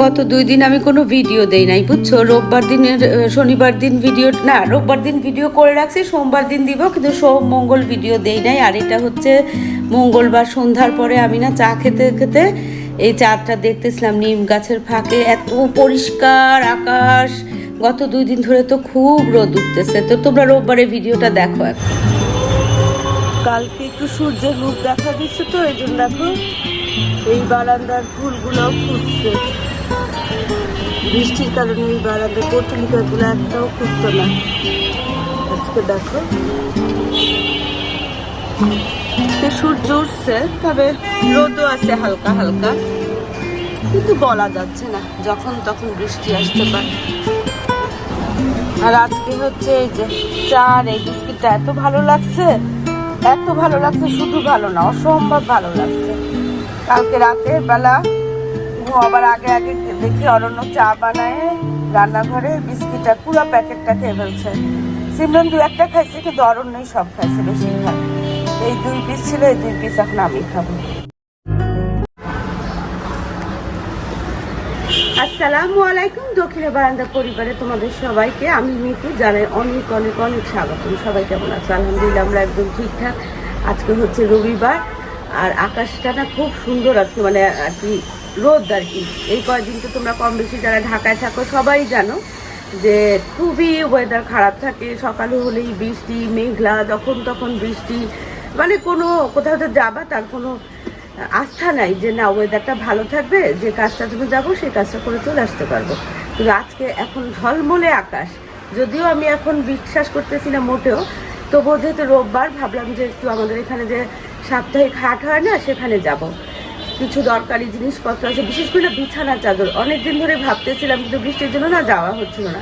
গত দুই দিন আমি কোনো ভিডিও দেই নাই, বুঝছ? রোববার দিনের শনিবার দিন ভিডিও না, রোববার দিন ভিডিও করে রাখছি, সোমবার দিন দিব, কিন্তু সোম, মঙ্গল ভিডিও দেই নাই। আর এটা হচ্ছে মঙ্গলবার সন্ধ্যার পরে আমি না চা খেতে খেতে এই চাটা দেখতেছিলাম নিম গাছের ফাঁকে, এত পরিষ্কার আকাশ। গত দুই দিন ধরে তো খুব রোদ উঠতেছে। তো তোমরা রোববারে ভিডিওটা দেখো এখন। কালকে একটু সূর্যের রূপ দেখা দিচ্ছে তো, এই জন্য দেখো। এই বারান্দার ফুলগুলো ফুটছে। বৃষ্টির কারণে এই বারান্দার পটলিকাগুলো একটাও ফুটতো না। আজকে দেখো। সূর্য উঠছে, তবে রোদও আছে হালকা হালকা। কিন্তু বলা যাচ্ছে না, যখন তখন বৃষ্টি আসতে পারে। আর আজকে হচ্ছে এই যে চা আর এই বিস্কিটটা এত ভালো লাগছে, এত ভালো লাগছে শুধু ভালো না, অসম্ভব ভালো লাগছে। কালকে রাতের বেলা ঘুমাবার আগে আগে দেখি অরণ্য চা বানায় রান্নাঘরে, বিস্কিটটা, পুরো প্যাকেটটা খেয়ে ফেলছে। সিমরন দু একটা খাইছে, কিন্তু অরণ্যই সব খাইছে বেশিরভাগ। এই দুই পিস ছিল, এই দুই পিস এখন আমি খাব। আসসালামু আলাইকুম, দক্ষিণে বারান্দা পরিবারে তোমাদের সবাইকে। আমি মিতু, জানাই অনেক অনেক অনেক স্বাগতম। সবাই কেমন আছো? আলহামদুলিল্লাহ, আমরা একদম ঠিকঠাক। আজকে হচ্ছে রবিবার। আর আকাশটা না খুব সুন্দর আজকে মানে আর কি রোদ আর কি। এই কয়েকদিন তো তোমরা কম বেশি যারা ঢাকায় থাকো সবাই জানো যে খুবই ওয়েদার খারাপ থাকে। সকালে হলেই বৃষ্টি, মেঘলা, যখন তখন বৃষ্টি। মানে কোনো কোথাও তো যাবা, তার কোনো আস্থা নাই যে না ওয়েদারটা ভালো থাকবে, যে কাজটা জন্য যাব সেই কাজটা করে চলে আসতে পারব। কিন্তু আজকে এখন ঝলমলে আকাশ। যদিও আমি এখন বিশ্বাস করতেছি না মোটেও, তবুও যেহেতু রোববার, ভাবলাম যে একটু আমাদের এখানে যে সাপ্তাহিক হাট হয় না, সেখানে যাব। কিছু দরকারি জিনিসপত্র আছে, বিশেষ করে বিছানা চাদর। অনেক দিন ধরে ভাবতেছিলাম, কিন্তু বৃষ্টির জন্য না যাওয়া হচ্ছিল না।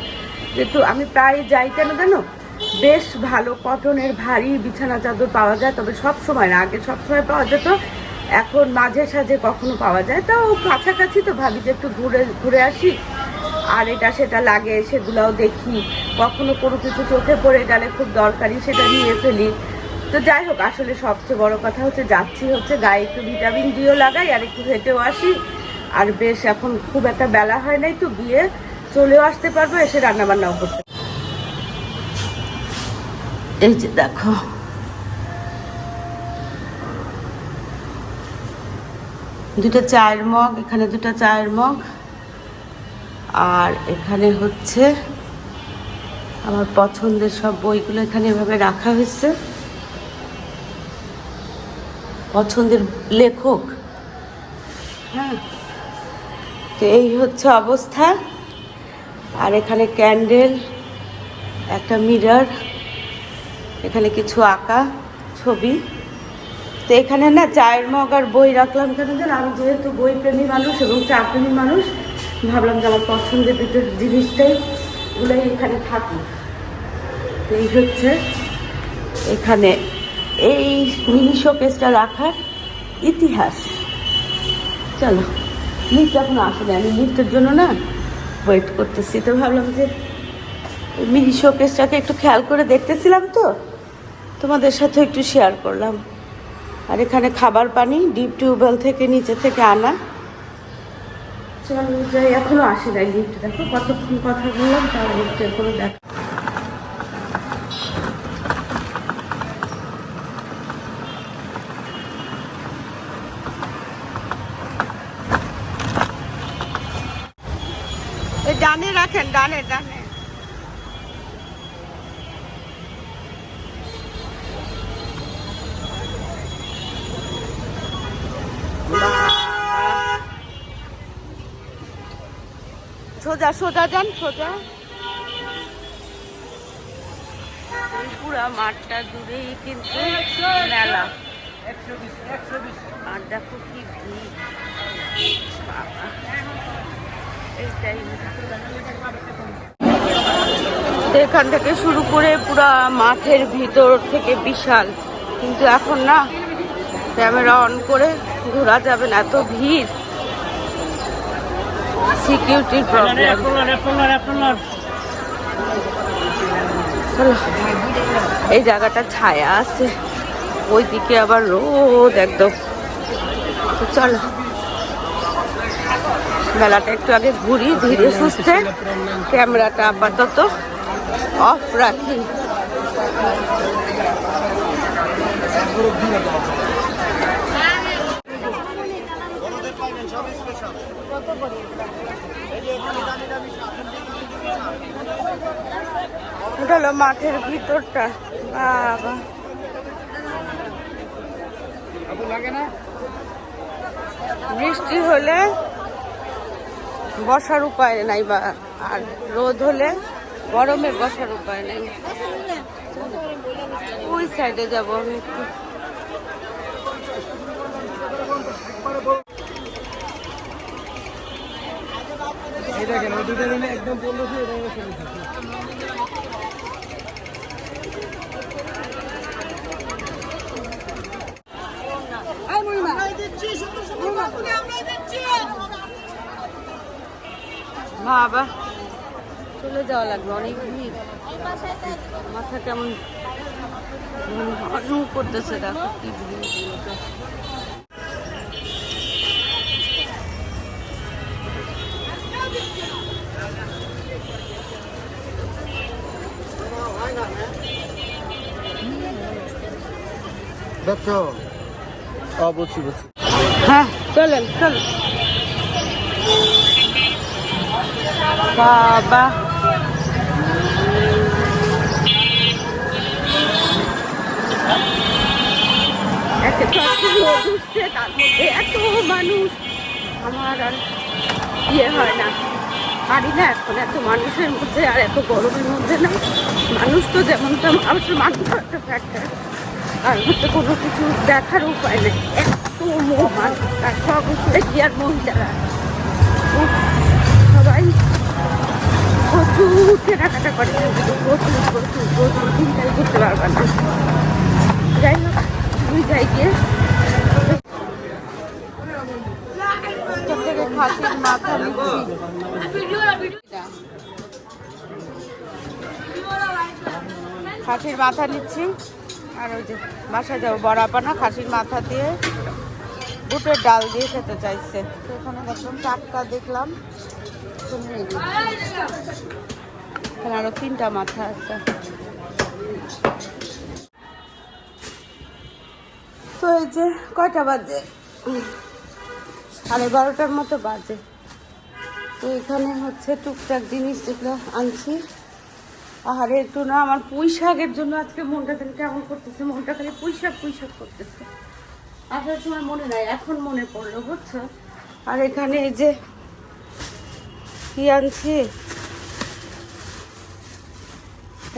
যেহেতু আমি প্রায় যাই কেন জানো? বেশ ভালো কটনের ভারী বিছানা চাদর পাওয়া যায়, তবে সব সময় না, আগে সব সময় পাওয়া যেত, এখন মাঝে সাঝে কখনো পাওয়া যায়। তাও কাছাকাছি তো ভাবি যে একটু ঘুরে ঘুরে আসি, আর এটা সেটা লাগে, সেগুলোও দেখি। কখনো কোনো কিছু চোখে পড়ে গেলে খুব দরকারি, সেটা নিয়ে ফেলি। তো যাই হোক, আসলে সবচেয়ে বড় কথা হচ্ছে যাচ্ছি হচ্ছে গায়ে একটু ভিটামিন ডিও লাগাই আর একটু হেঁটেও আসি। আর বেশ, এখন খুব একটা বেলা হয় নাই তো, গিয়ে চলেও আসতে পারব, এসে রান্না বান্নাও করতে এই যে দেখো। দুটো চায়ের মগ, এখানে দুটো চায়ের মগ। আর এখানে হচ্ছে আমার পছন্দের সব বইগুলো এখানে এভাবে রাখা হয়েছে। পছন্দের লেখক। হ্যাঁ। তো এই হচ্ছে অবস্থা। আর এখানে ক্যান্ডেল, একটা মিরার, এখানে কিছু আঁকা ছবি। তো এখানে না চায়ের মগ আর বই রাখলাম কেন জানো? আমি যেহেতু বই প্রেমী মানুষ এবং চা প্রেমী মানুষ, ভাবলাম যে আমার পছন্দের দুটো জিনিসটাই ওগুলোই এখানে থাকুক। তো এই হচ্ছে এখানে এই মিনি শোকেসটা রাখার ইতিহাস। চলো লিফট এখন আসলে আমি লিফটের জন্য না ওয়েট করতেছি। তো ভাবলাম যে মিনি শোকেসটাকে একটু খেয়াল করে দেখতেছিলাম তো, তোমাদের সাথে একটু শেয়ার করলাম। আর এখানে খাবার পানি ডিপ টিউবওয়েল থেকে নিচে থেকে আনা। চলো যাই, এখনও আসে নাই লিফ্ট দেখো কতক্ষণ কথা বললাম তার লিফট এখনও দেখ সোজা সোজা যান সোজা। পুরা মাঠটা জুড়েই কিন্তু মেলা। আর দেখো কি ভিড়। বাবা। এইটাই এখান থেকে শুরু করে পুরা মাঠের ভিতর থেকে বিশাল। কিন্তু এখন না ক্যামেরা অন করে ঘোরা যাবে না এত ভিড়। সিকিউরিটির প্রবলেম এই জায়গাটা ছায়া আছে। ওইদিকে আবার রোদ একদম। চলো। মেলাটা একটু আগে ঘুরি, ধীরে সুস্থে। ক্যামেরাটা আপাতত অফ রাখি। এটা হলো মাঠের ভিতরটা। বাবা। বৃষ্টি হলে বসার উপায় নাই বা আর রোদ হলে গরমে বসার উপায় নেই। ওই সাইডে যাব আমি একটু। এটা কেন দুটো দিনে একদম পনেরোশো এটা হলো বাবা চলে যাওয়া লাগবে অনেক ভিড়। মাথা কেমন করতেছে দেখো কি ভিড়। দেখছ ও বুঝছি বুঝছি এত মানুষ। আমার আর ইয়ে হয় না। পারি না এখন এত মানুষের মধ্যে আর এত গরমের মধ্যে না। মানুষ তো যেমন তেমন অবশ্য মানুষ একটা ফ্যাক্টর আর হচ্ছে কোনো কিছু দেখার উপায় নেই। এত মানুষ আর সব হচ্ছে কি আর উফ, সবাই প্রচুর কেনাকাটা করে। প্রচুর প্রচুর প্রচুর চিন্তাই করতে পারবে না। যাই হোক তুই যাই গিয়ে খাসির মাথা নিচ্ছি। খাসির মাথা নিচ্ছি। আর ওই যে বাসায় যাব বড়াপানা খাসির মাথা দিয়ে বুটের ডাল দিয়ে খেতে চাইছে। তো এখানে দেখলাম টাটকা দেখলাম। এখানে আরও তিনটা মাথা আছে। তো এই যে কয়টা বাজে? সাড়ে বারোটার মতো বাজে। তো এখানে হচ্ছে টুকটাক জিনিস যেগুলো আনছি। আহারে, একটু না আমার পুঁই শাকের জন্য আজকে মনটা খালি কেমন করতেছে, মনটা খালি পুঁই শাক পুঁই শাক করতেছে। আসার সময় মনে নাই, এখন মনে পড়ল, বুঝছ? আর এখানে এই যে কি আনছি?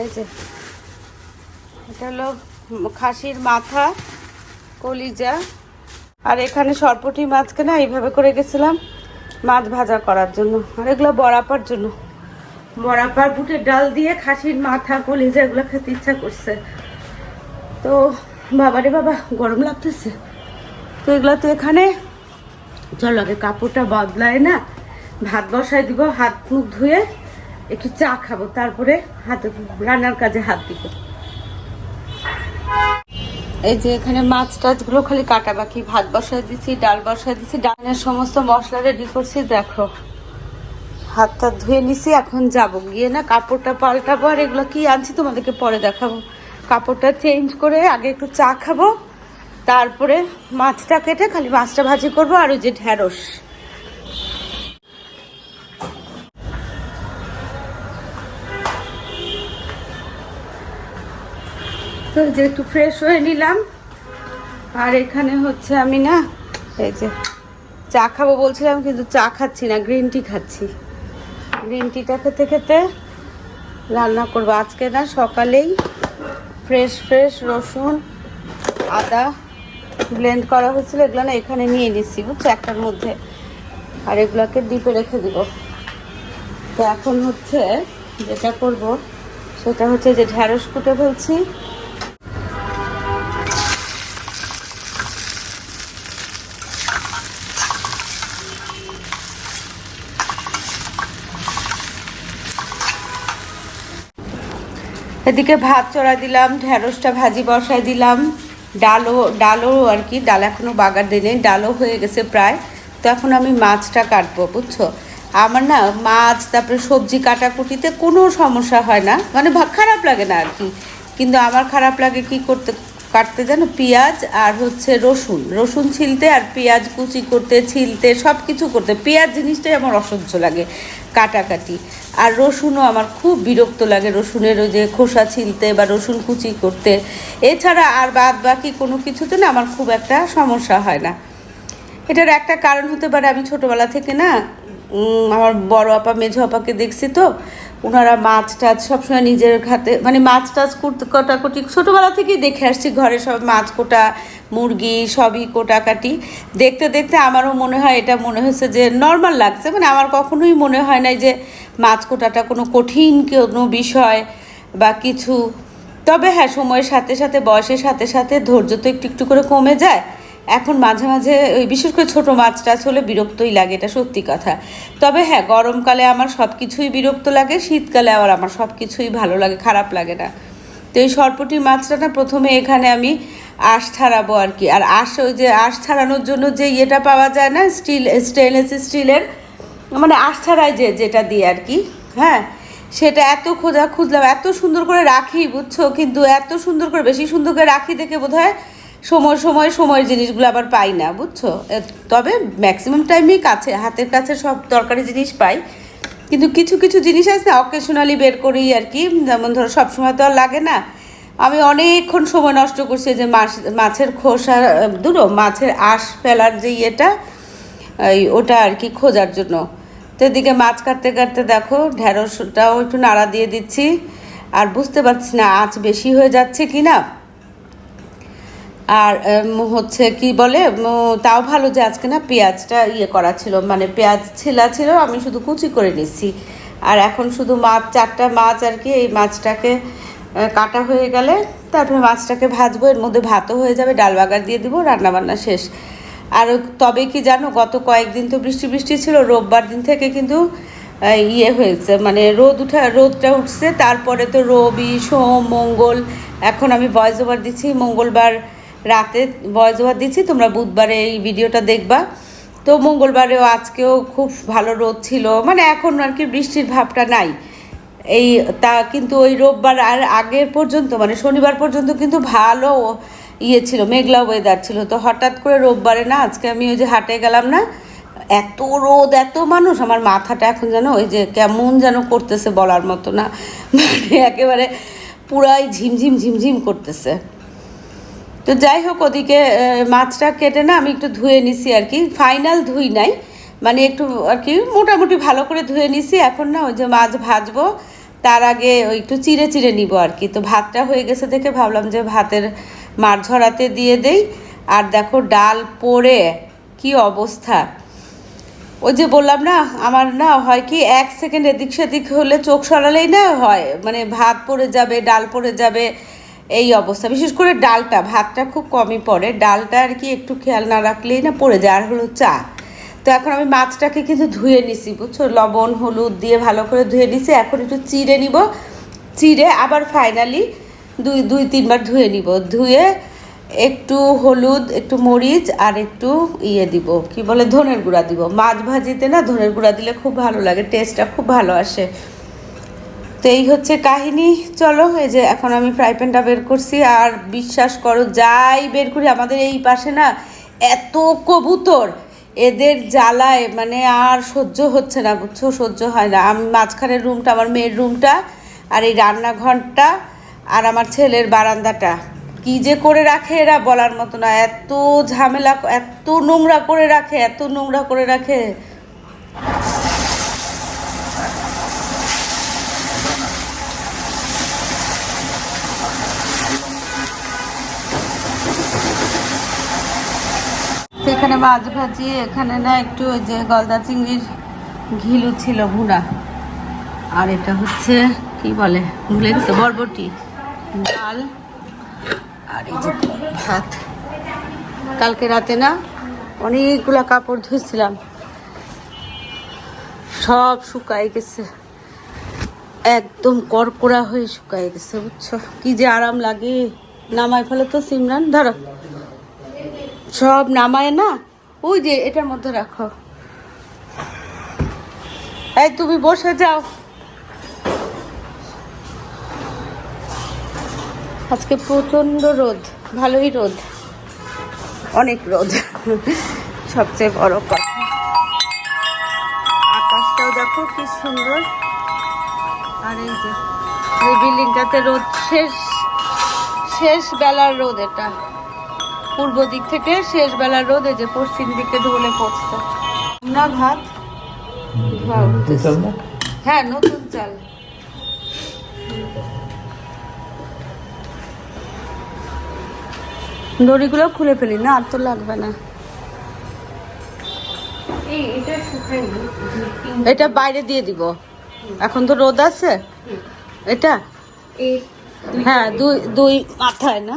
এই যে, এটা হলো খাসির মাথা, কলিজা। আর এখানে সরপটি মাছকে না এইভাবে করে গেছিলাম, মাছ ভাজা করার জন্য, আর এগুলো বড়াপার জন্য। বড়াপার বুটের ডাল দিয়ে খাসির মাথা, কলিজা এগুলো খেতে ইচ্ছা করছে। তো বাবারে বাবা, গরম লাগতেছে। তো এগুলো তো এখানে। চলো, আগে কাপড়টা বদলায় না। ভাত বসায় দিব, হাত মুখ ধুয়ে একটু চা খাব, তারপরে হাতে রান্নার কাজে হাত দিব। এই যে এখানে মাছ টাছগুলো খালি কাটা বাকি ভাত বসায় দিছি, ডাল বসায় দিছি, ডালের সমস্ত মশলা রেডি করছি, দেখো। হাত টাত ধুয়ে নিছি, এখন যাব। গিয়ে না কাপড়টা পাল্টাবো, আর এগুলো কি আনছি তোমাদেরকে পরে দেখাবো। কাপড়টা চেঞ্জ করে আগে একটু চা খাব, তারপরে মাছটা কেটে খালি মাছটা ভাজি করব, আর ওই যে ঢ্যাঁড়স। তো যে একটু ফ্রেশ হয়ে নিলাম। আর এখানে হচ্ছে আমি না, এই যে চা খাব বলছিলাম, কিন্তু চা খাচ্ছি না গ্রিন টি খাচ্ছি। গ্রিন টিটা খেতে খেতে রান্না করব। আজকে না সকালেই ফ্রেশ ফ্রেশ রসুন, আদা ব্লেন্ড করা হয়েছিল। এগুলো না এখানে নিয়ে নিচ্ছি বুঝছ? একটার মধ্যে। আর এগুলোকে ডিপে রেখে দিব। তো এখন হচ্ছে যেটা করব, সেটা হচ্ছে যে ঢ্যাঁড়স কুটে ফেলছি। এদিকে ভাত চড়া দিলাম, ঢেঁড়সটা ভাজি বসায় দিলাম। ডালও ডালও আর কি, ডাল এখনও বাগার দিনে ডালও হয়ে গেছে প্রায়। তো এখন আমি মাছটা কাটবো, বুঝছ? আমার না মাছ, তারপরে সবজি কাটাকুটিতে কোনো সমস্যা হয় না। মানে খারাপ লাগে না আর কি। কিন্তু আমার খারাপ লাগে কি করতে কাটতে জানো পেঁয়াজ আর হচ্ছে রসুন। রসুন ছিলতে আর পেঁয়াজ কুচি করতে, ছিলতে সব কিছু করতে। পেঁয়াজ জিনিসটাই আমার অসহ্য লাগে কাটাকাটি। আর রসুনও আমার খুব বিরক্ত লাগে রসুনের ওই যে খোসা ছিলতে বা রসুন কুচি করতে। এছাড়া আর বাদ বাকি কোনো কিছুতে না আমার খুব একটা সমস্যা হয় না। এটার একটা কারণ হতে পারে আমি ছোটোবেলা থেকে না আমার বড় আপা, মেঝো আপাকে দেখছি তো। ওনারা মাছ টাছ সবসময় নিজের খাতে মানে মাছ টাছ কোটাকুটি, ছোটোবেলা থেকেই দেখে আসছি ঘরে সব মাছ কোটা, মুরগি সবই কোটাকাটি। দেখতে দেখতে আমারও মনে হয়, এটা মনে হয়েছে যে নর্মাল লাগছে। মানে আমার কখনোই মনে হয় নাই যে মাছ কোটাটা কোনো কঠিন কোনো বিষয় বা কিছু। তবে হ্যাঁ সময়ের সাথে সাথে, বয়সের সাথে সাথে ধৈর্য তো একটু একটু করে কমে যায়। এখন মাঝে মাঝে ওই বিশেষ করে ছোটো মাছ টাছ হলে বিরক্তই লাগে, এটা সত্যি কথা। তবে হ্যাঁ গরমকালে আমার সব কিছুই বিরক্ত লাগে, শীতকালে আবার আমার সব কিছুই ভালো লাগে, খারাপ লাগে না। তো এই সরপুটি মাছটা প্রথমে এখানে আমি আঁশ ছাড়াবো আর কি। আর আঁশ, ওই যে আঁশ ছাড়ানোর জন্য যে ইয়েটা পাওয়া যায় না, স্টিল স্টেনলেস স্টিলের মানে আঁশ ছাড়াই যে, যেটা দিয়ে আর কি হ্যাঁ? সেটা এত খোঁজা খুঁজলাম, এত সুন্দর করে রাখি, বুঝছ? কিন্তু এত সুন্দর করে, বেশি সুন্দর করে রাখি দেখে বোধ হয় সময় সময়, সময়ের জিনিসগুলো আবার পাই না, বুঝছ? তবে ম্যাক্সিমাম টাইমেই কাছে, হাতের কাছে সব দরকারি জিনিস পাই। কিন্তু কিছু কিছু জিনিস আছে না অকেশনালি বের করি আর কি। যেমন ধরো, সবসময় তো আর লাগে না। আমি অনেকক্ষণ সময় নষ্ট করছি যে মাছ, মাছের খোসা দুটো মাছের আঁশ ফেলার যে ইয়েটা, এই ওটা আর কি খোঁজার জন্য। তো এদিকে মাছ কাটতে কাটতে দেখো, ঢেঁড়সটাও একটু নাড়া দিয়ে দিচ্ছি। আর বুঝতে পারছি না, আঁচ বেশি হয়ে যাচ্ছে কি না আর হচ্ছে কি বলে তাও ভালো যে আজকে না পেঁয়াজটা ইয়ে করা ছিল মানে পেঁয়াজ ছেলা ছিল, আমি শুধু কুচি করে নিচ্ছি আর এখন শুধু মাছ, চারটা মাছ আর কি, এই মাছটাকে কাটা হয়ে গেলে তারপরে মাছটাকে ভাজবো, এর মধ্যে ভাতও হয়ে যাবে, ডাল বাগার দিয়ে দিব, রান্নাবান্না শেষ। আর তবে কি জানো, গত কয়েকদিন তো বৃষ্টি বৃষ্টি ছিল, রোববার দিন থেকে কিন্তু ইয়ে হয়েছে মানে রোদ উঠা, রোদটা উঠছে, তারপরে তো রবি, সোম, মঙ্গল, এখন আমি ভয়েস ওভার দিচ্ছি, মঙ্গলবার রাতে ভয়েস ওভার দিচ্ছি, তোমরা বুধবারে এই ভিডিওটা দেখবা। তো মঙ্গলবারেও আজকেও খুব ভালো রোদ ছিল মানে এখন আর কি বৃষ্টির ভাবটা নাই। এই তা কিন্তু ওই রোববার আর আগের পর্যন্ত মানে শনিবার পর্যন্ত কিন্তু ভালো ইয়ে ছিল, মেঘলা ওয়েদার ছিল। তো হঠাৎ করে রোববারে না, আজকে আমি ওই যে হাটে গেলাম না, এত রোদ, এত মানুষ, আমার মাথাটা এখন যেন ওই যে কেমন যেন করতেছে বলার মতো না। মানে একেবারে পুরাই ঝিমঝিম ঝিমঝিম করতেছে। তো যাই হোক ওদিকে মাছটা কেটে না আমি একটু ধুয়ে নিছি আর কি। ফাইনাল ধুই নাই মানে একটু আর কি মোটামুটি ভালো করে ধুয়ে নিছি। এখন না ওই যে মাছ ভাজবো, তার আগে ওই একটু চিড়ে চিড়ে নিব আর কি। তো ভাতটা হয়ে গেছে দেখে ভাবলাম যে ভাতের মাছ ঝরাতে দিয়ে দেই। আর দেখো ডাল পড়ে, কি অবস্থা। ওই যে বললাম না, আমার না হয় কি এক সেকেন্ড এদিক সেদিক হলে চোখ সরালেই না হয় মানে ভাত পড়ে যাবে, ডাল পড়ে যাবে এই অবস্থা। বিশেষ করে ডালটা, ভাতটা খুব কমই পড়ে। ডালটা আর কি একটু খেয়াল না রাখলেই না পড়ে যায়। আর হলো চা। তো এখন আমি মাছটাকে কিন্তু ধুয়ে নিছি, বুঝছ? লবণ, হলুদ দিয়ে ভালো করে ধুয়ে নিছি। এখন একটু চিড়ে নিব। চিড়ে আবার ফাইনালি দুই দুই, তিনবার ধুয়ে নিব। ধুয়ে একটু হলুদ, একটু মরিচ আর একটু ইয়ে দিব। কি বলে? ধনের গুঁড়া দিব। মাছ ভাজিতে না ধনের গুঁড়া দিলে খুব ভালো লাগে। টেস্টটা খুব ভালো আসে। তো এই হচ্ছে কাহিনী। চলো, এই যে এখন আমি ফ্রাই প্যানটা বের করছি। আর বিশ্বাস করো, যাই বের করি, আমাদের এই পাশে না এত কবুতর। এদের জ্বালায় মানে আর সহ্য হচ্ছে না, বুঝছ? সহ্য হয় না। আমি মাঝখানের রুমটা আমার মেয়ের রুমটা আর এই রান্নাঘরটা আর আমার ছেলের বারান্দাটা। কি যে করে রাখে এরা বলার মতো না। এত ঝামেলা, এত নোংরা করে রাখে, এত নোংরা করে রাখে। এখানে মাছ ভাজি, এখানে না একটু ওই যে গলদা চিংড়ির ঘিলু ছিল ভুনা। আর এটা হচ্ছে, কি বলে, ভুলে গেছে, বরবটি, ডাল, আর এই যে ভাত। কালকে রাতে না অনেকগুলা কাপড় ধুয়েছিলাম সব শুকাই গেছে। একদম করকরা হয়ে শুকাই গেছে, বুঝছ? কি যে আরাম লাগে। নামাই ফেলে তো, সিমরান, ধরো। সব নামায় না? ওই যে, এটার মধ্যে রাখো। এই, তুমি বসে যাও। আজকে প্রচণ্ড রোদ, ভালোই রোদ। অনেক রোদ। সবচেয়ে বড় কথা। আকাশটাও দেখো কি সুন্দর। আর এই যে এই বিল্ডিংটাতে রোদ, শেষ শেষ বেলার রোদ এটা। পূর্ব দিক থেকে শেষ বেলার রোদ যে পশ্চিম দিকে ঢলে পড়ছে। না? ভাত হ্যাঁ নতুন চাল। দড়িগুলো খুলে ফেলি না আর তো লাগবে না। এটা বাইরে দিয়ে দিব। এখন তো রোদ আছে। এটা? হ্যাঁ দুই দুই মাথায় না?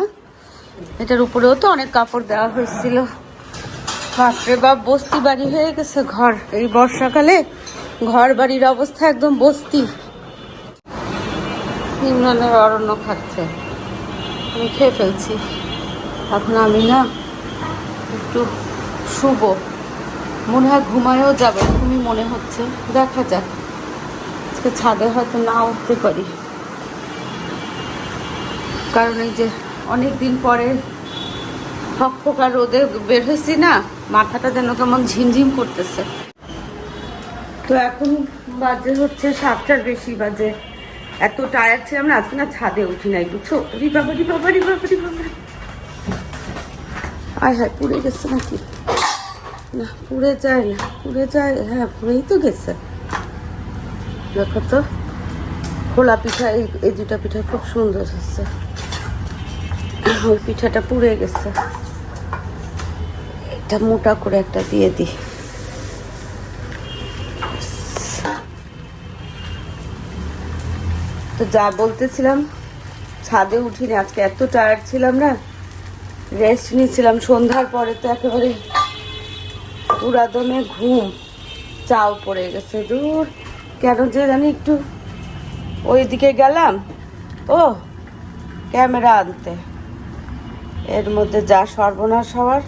এটার উপরেও তো অনেক কাপড় দেওয়া হয়েছিল। বাপরে বাপ, বস্তি বাড়ি হয়ে গেছে ঘর। এই বর্ষাকালে ঘর বাড়ির অবস্থা একদম বস্তি। ইমরানের অরণ্য খাচ্ছে আমি খেয়ে ফেলছি। এখন আমি না একটু শুভ মনে হয় ঘুমায়ও যাবে, এরকমই মনে হচ্ছে। দেখা যাক। আজকে ছাদে হয়তো না উঠতে পারি। কারণ এই যে অনেক দিন পরে ফকফকা রোদে বের হয়েছি না, মাথাটা যেন কেমন ঝিমঝিম করতেছে। তো এখন বাজে হচ্ছে সাতটার বেশি বাজে। এত টায়ার ছিলাম না, আজকে না ছাদে উঠি নাই, বুঝছ? রি বাবা রি বাবা রি বাবা রি বাবা আয়, হায়, পুড়ে গেছে নাকি? না, পুড়ে যায় না, পুড়ে যায় হ্যাঁ পুড়েই তো গেছে। দেখো তো, খোলা পিঠা এই দুটা পিঠা খুব সুন্দর হচ্ছে। ওই পিঠাটা পুড়ে গেছে। এটা মোটা করে একটা দিয়ে দিই। তো যা বলতেছিলাম, ছাদে উঠিনি, আজকে এত টায়ার্ড ছিলাম না রেস্ট নিয়েছিলাম। সন্ধ্যার পরে তো একেবারে পুরাদমে ঘুম, চাও পড়ে গেছে। দূর, কেন যে জানি একটু ওইদিকে গেলাম। ও ক্যামেরা আনতে। এর মধ্যে যা সর্বনাশ হওয়ার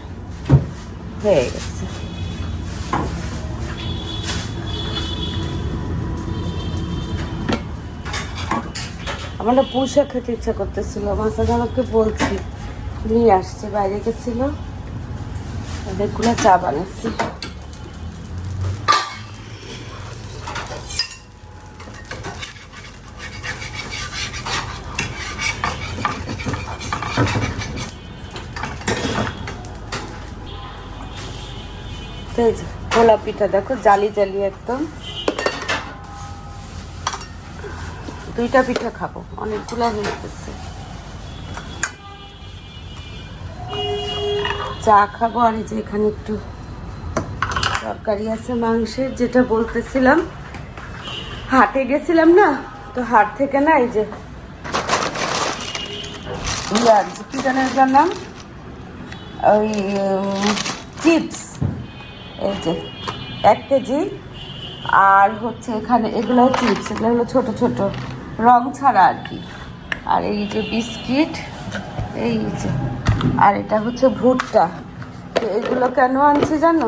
হয়ে গেছে। আমার না পুঁই খেতে ইচ্ছা করতেছিল। মাসা জনককে বলছি, নিয়ে আসছে, বাইরে গেছিল। অনেকগুলো চা বানাচ্ছি এই পিঠা, দেখো, জালি জালি একদম। দুইটা পিঠা খাব, অনেকগুলো হয়ে গেছে। চা খাব, আর যে এখানে একটু তরকারি আছে, মাংসের, যেটা বলতেছিলাম। হাটে গেছিলাম না, তো হাট থেকে না এই যে কি জানে নাম? ওই চিপস। এই যে, এক কেজি। আর হচ্ছে এখানে এগুলো চিপস এগুলো হলো ছোট ছোট। রং ছাড়া আর কি। আর এই যে বিস্কিট, এই যে। আর এটা হচ্ছে ভুট্টা। তো এগুলো কেন আনছি জানো?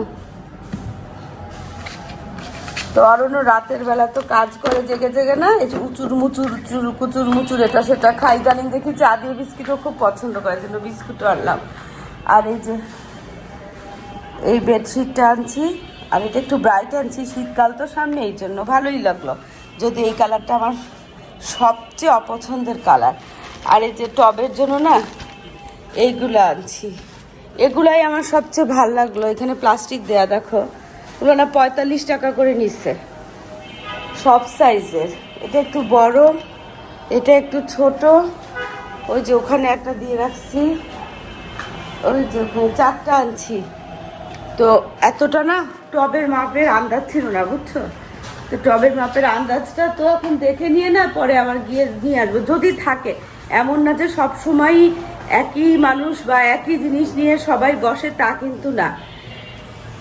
তো অরণ্য রাতের বেলা তো কাজ করে জেগে জেগে না, এই যে উচুর মুচুর, চুর, কুচুর মুচুর, এটা সেটা খাই। জানি দেখি চা দিয়ে বিস্কিটও খুব পছন্দ করে জন্য বিস্কুটও আনলাম। আর এই যে এই বেডশিটটা আনছি। আর এটা একটু ব্রাইট আনছি। শীতকাল তো সামনে, এই জন্য ভালোই লাগল। যদি এই কালারটা আমার সবচেয়ে অপছন্দের কালার আর এই যে টবের জন্য না, এইগুলো আনছি। এগুলাই আমার সবচেয়ে ভালো লাগল। এখানে প্লাস্টিক দেয়া, দেখো। এগুলো না পঁয়তাল্লিশ টাকা করে নিচ্ছে। সব সাইজের এটা একটু বড়, এটা একটু ছোট। ওই যে ওখানে একটা দিয়ে রাখছি। ওই যে চারটা আনছি। তো এতটা না টবের মাপের আন্দাজ ছিল না, বুঝছ? তো টবের মাপের আন্দাজটা তো এখন দেখে নিয়ে না পরে আবার গিয়ে নিয়ে আসব। যদি থাকে, এমন না যে সব সময়ই একই মানুষ বা একই জিনিস নিয়ে সবাই বসে, তা কিন্তু না।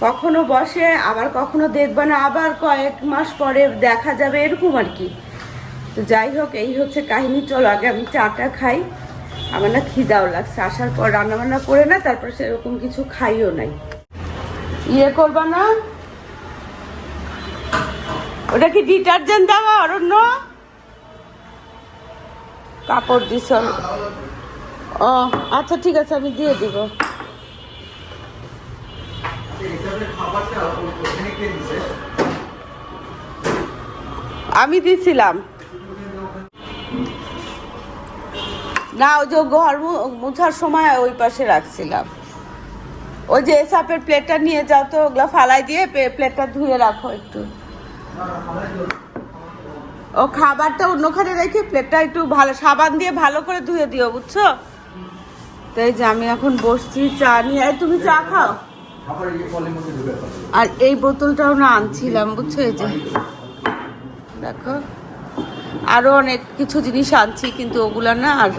কখনো বসে, আবার কখনো দেখবে না, আবার কয়েক মাস পরে দেখা যাবে এরকম আর কি। তো যাই হোক, এই হচ্ছে কাহিনী। চলো, আগে আমি চাটা খাই। আমার না খিদাও লাগছে। আসার পর রান্না বান্না করে না, তারপর সেরকম কিছু খাইও নাই। ইয়ে করবা না? ওটা কি ডিটারজেন্ট দেওয়া, অরণ্য? কাপড় দিস ও আচ্ছা ঠিক আছে, আমি দিয়ে দিব। আমি দিছিলাম। না, ওই যে ঘর মুছার সময় ওই পাশে রাখছিলাম। ওই যে এসাপের প্লেটটা নিয়ে যাও তো, ওগুলো ফালাই দিয়ে প্লেটটা ধুয়ে রাখো একটু। ও খাবারটা অন্যখানে রেখে প্লেটটা একটু ভালো সাবান দিয়ে ভালো করে ধুয়ে দিও, বুঝছ? তো এই যে আমি এখন বসছি, চা নিয়ে তুমি চা খাও। আর এই বোতলটাও না আনছিলাম, বুঝছ এই যে। দেখো। আরও অনেক কিছু জিনিস আনছি, কিন্তু ওগুলা না আর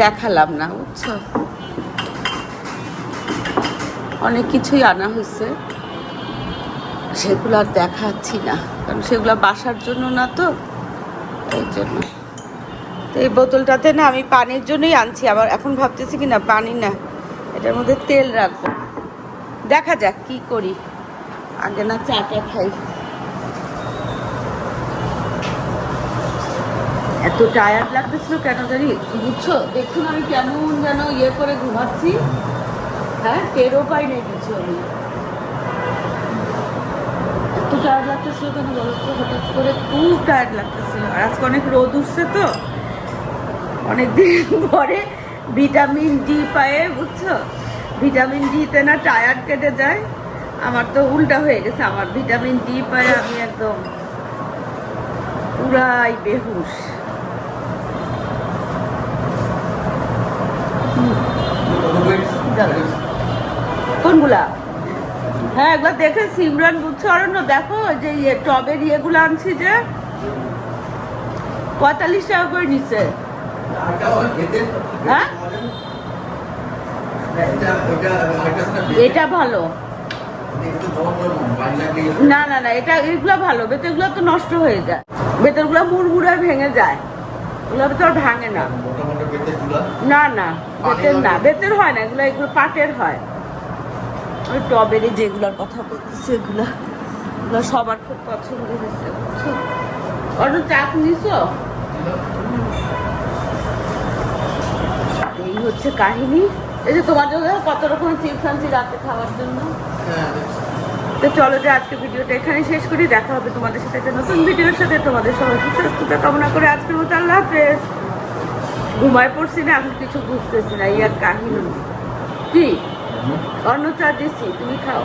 দেখালাম না, বুঝছ? অনেক কিছুই আনা হয়েছে সেগুলো আর দেখাচ্ছি না, কারণ সেগুলো বাসার জন্য না তো, এই জন্য। তো এই বোতলটাতে না আমি পানির জন্যই আনছি, আবার এখন ভাবতেছি কি না, পানি না, এটার মধ্যে তেল রাখব। দেখা যাক কি করি, আগে না চাটা খাই। এত টায়ার্ড লাগতেছিল কেন জানি, বুঝছ? দেখুন আমি কেমন যেন ইয়ে করে ঘুমাচ্ছি। হ্যাঁ টেরও পাই নাই কিছু আমি। এত টায়ার্ড লাগতেছিল কেন বলো তো? হঠাৎ করে খুব টায়ার্ড লাগতেছিল। আর আজকে অনেক রোদ উঠছে তো। অনেক দিন পরে ভিটামিন ডি পায়ে, বুঝছ? ভিটামিন ডিতে না টায়ার্ড কেটে যায়। আমার তো উল্টা হয়ে গেছে। আমার ভিটামিন ডি পায়ে আমি একদম পুরাই বেহুশ। কোনগুলা হ্যাঁ একবার দেখে সিমরান বুঝছ। অরণ্য দেখো যে ইয়ে টবের ইয়েগুলো আনছি যে পঁয়তাল্লিশ টাকা করে নিচ্ছে। হ্যাঁ? এটা ভালো। না না না এটা এগুলো ভালো। বেতেরগুলো তো নষ্ট হয়ে যায়। বেতেরগুলো মুড়মুড়ে ভেঙে যায়। ওগুলো তো আর ভাঙে না। না না বেতের না বেতের হয় না। এগুলো এগুলো পাটের হয়। ওই টবের যেগুলোর কথা বলতেছি এগুলো এগুলো সবার খুব পছন্দ হয়েছে অন্য চাপ নিছো এই হচ্ছে কাহিনী। এই যে তোমার জন্য কত রকমের চিপস আনছি রাতে খাওয়ার জন্য। তো চলো যে আজকে ভিডিওটা এখানে শেষ করি। দেখা হবে তোমাদের সাথে একটা নতুন ভিডিওর সাথে। তোমাদের সবাই সুস্বাস্থ্যতা কামনা করে আজকের মতো আল্লাহ হাফেজ। ঘুমায় পড়ছি না, এখন কিছু বুঝতেছি না ইয়ার কাহিনী। কি? অন্য চা দিছি তুমি খাও।